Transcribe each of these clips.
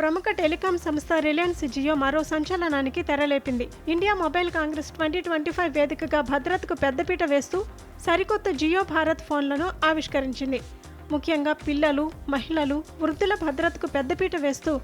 ప్రముఖ టెలికాం సంస్థ రిలయన్స్ జియో మరో సంచలనానికి తెరలేపింది. India mobile Congress twenty twenty five వేదికగా భద్రతకు పెద్దపీట వేస్తూ సరికొత్త జియో భారత్ ఫోన్లను ఆవిష్కరించింది. ముఖ్యంగా పిల్లలు మహిళలు వృద్ధుల భద్రతకు పెద్దపీట వేస్తూ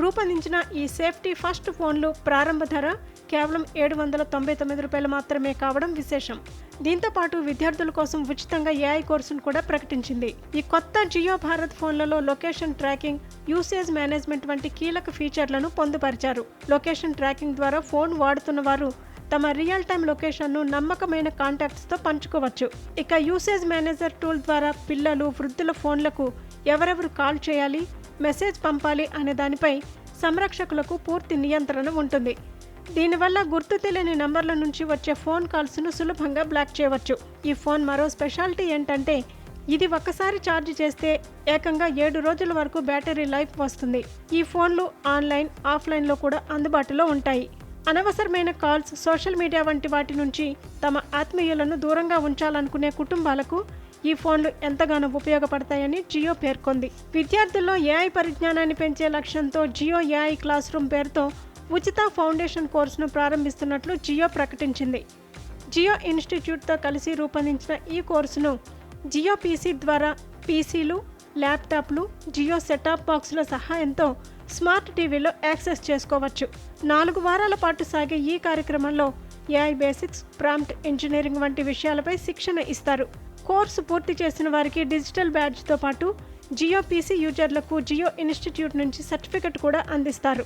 రూపొందించిన ఈ సేఫ్టీ ఫస్ట్ ఫోన్లు ప్రారంభ ధర కేవలం ఏడు వందల తొంభై తొమ్మిది రూపాయలు మాత్రమే కావడం విశేషం. దీంతో పాటు విద్యార్థుల కోసం ఉచితంగా ఏఐ కోర్సును కూడా ప్రకటించింది. ఈ కొత్త జియో భారత్ ఫోన్లలో లొకేషన్ ట్రాకింగ్ యూసేజ్ మేనేజ్మెంట్ వంటి కీలక ఫీచర్లను పొందుపరిచారు. లొకేషన్ ట్రాకింగ్ ద్వారా ఫోన్ వాడుతున్న వారు తమ రియల్ టైం లొకేషన్ను నమ్మకమైన కాంటాక్ట్స్తో పంచుకోవచ్చు. ఇక యూసేజ్ మేనేజర్ టూల్ ద్వారా పిల్లలు వృద్ధుల ఫోన్లకు ఎవరెవరు కాల్ చేయాలి మెసేజ్ పంపాలి అనే దానిపై సంరక్షకులకు పూర్తి నియంత్రణ ఉంటుంది. దీనివల్ల గుర్తు తెలియని నంబర్ల నుంచి వచ్చే ఫోన్ కాల్స్ను సులభంగా బ్లాక్ చేయవచ్చు. ఈ ఫోన్ మరో స్పెషాలిటీ ఏంటంటే ఇది ఒక్కసారి ఛార్జ్ చేస్తే ఏకంగా ఏడు రోజుల వరకు బ్యాటరీ లైఫ్ వస్తుంది. ఈ ఫోన్లు ఆన్లైన్ ఆఫ్లైన్లో కూడా అందుబాటులో ఉంటాయి. అనవసరమైన కాల్స్ సోషల్ మీడియా వంటి వాటి నుంచి తమ ఆత్మీయులను దూరంగా ఉంచాలనుకునే కుటుంబాలకు ఈ ఫోన్లు ఎంతగానో ఉపయోగపడతాయని జియో పేర్కొంది. విద్యార్థుల్లో ఏఐ పరిజ్ఞానాన్ని పెంచే లక్ష్యంతో జియో ఏఐ క్లాస్ రూమ్ పేరుతో ఉచిత ఫౌండేషన్ కోర్సును ప్రారంభిస్తున్నట్లు జియో ప్రకటించింది. జియో ఇన్స్టిట్యూట్తో కలిసి రూపొందించిన ఈ కోర్సును జియో పీసీ ద్వారా పీసీలు ల్యాప్టాప్లు జియో సెటాప్ బాక్సుల సహాయంతో స్మార్ట్ టీవీలో యాక్సెస్ చేసుకోవచ్చు. నాలుగు వారాల పాటు సాగే ఈ కార్యక్రమంలో ఏఐ బేసిక్స్ ప్రాంప్ట్ ఇంజనీరింగ్ వంటి విషయాలపై శిక్షణ ఇస్తారు. కోర్సు పూర్తి చేసిన వారికి డిజిటల్ బ్యాడ్జ్తో పాటు జియో పీసీ యూజర్లకు జియో ఇన్స్టిట్యూట్ నుంచి సర్టిఫికెట్ కూడా అందిస్తారు.